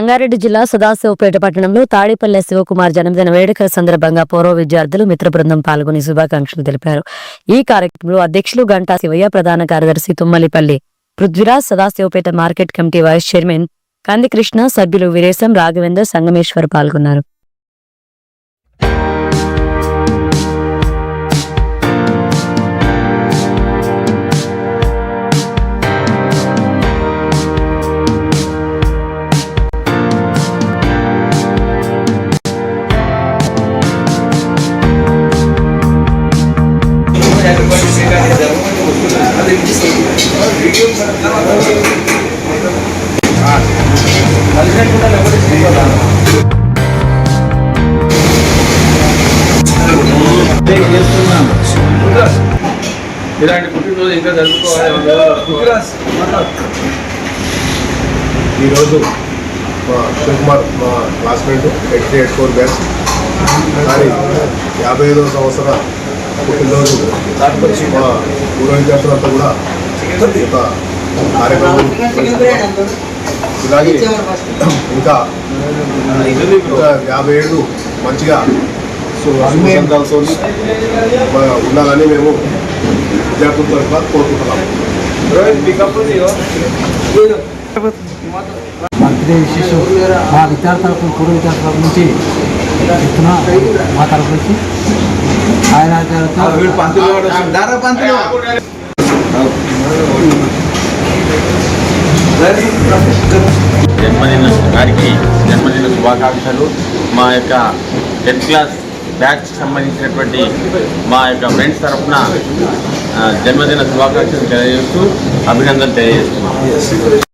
రంగారెడ్డి జిల్లా సదాశివపేట పట్టణంలో తాడిపల్లె శివకుమార్ జన్మదిన వేడుకల సందర్భంగా పూర్వ విద్యార్థులు మిత్ర బృందం పాల్గొని శుభాకాంక్షలు తెలిపారు. ఈ కార్యక్రమంలో అధ్యక్షులు గంటా శివయ్య ప్రధాన కార్యదర్శి Tummalapalli Prithviraj Sadashivpet market committee vice chairman Kandikrishna సభ్యులు వీరేశం రాఘవేందర్ సంగమేశ్వర్ పాల్గొన్నారు. ఇలాంటి పుట్టినరోజు ఇంకా జరుపుకోవాలి ఈరోజు మా శివకుమార్ మా classmate eight eight four batch కానీ యాభై ఐదవ సంవత్సర పుట్టినరోజు మా పూర్వ విద్యార్థులంతా కూడా ఒక కార్యక్రమం ఇలాగే ఇంకా ఇంకా యాభై ఏళ్ళు మంచిగా సో సంఘాలతో ఉండాలని మేము విద్యార్థుల తరఫున కోరుకుంటున్నాము బర్త్డే విశేషం. మా విద్యార్థి తరఫు పూర్వ విద్యార్థి తరఫు నుంచి చెప్తున్నా మా తరఫు నుంచి ఆయన జన్మదిన గారికి జన్మదిన శుభాకాంక్షలు. మా యొక్క టెన్త్ క్లాస్ బ్యాచ్ సంబంధించినటువంటి మా యొక్క ఫ్రెండ్స్ తరఫున జన్మదిన శుభాకాంక్షలు తెలియజేస్తూ అభినందనలు తెలియజేస్తున్నాం.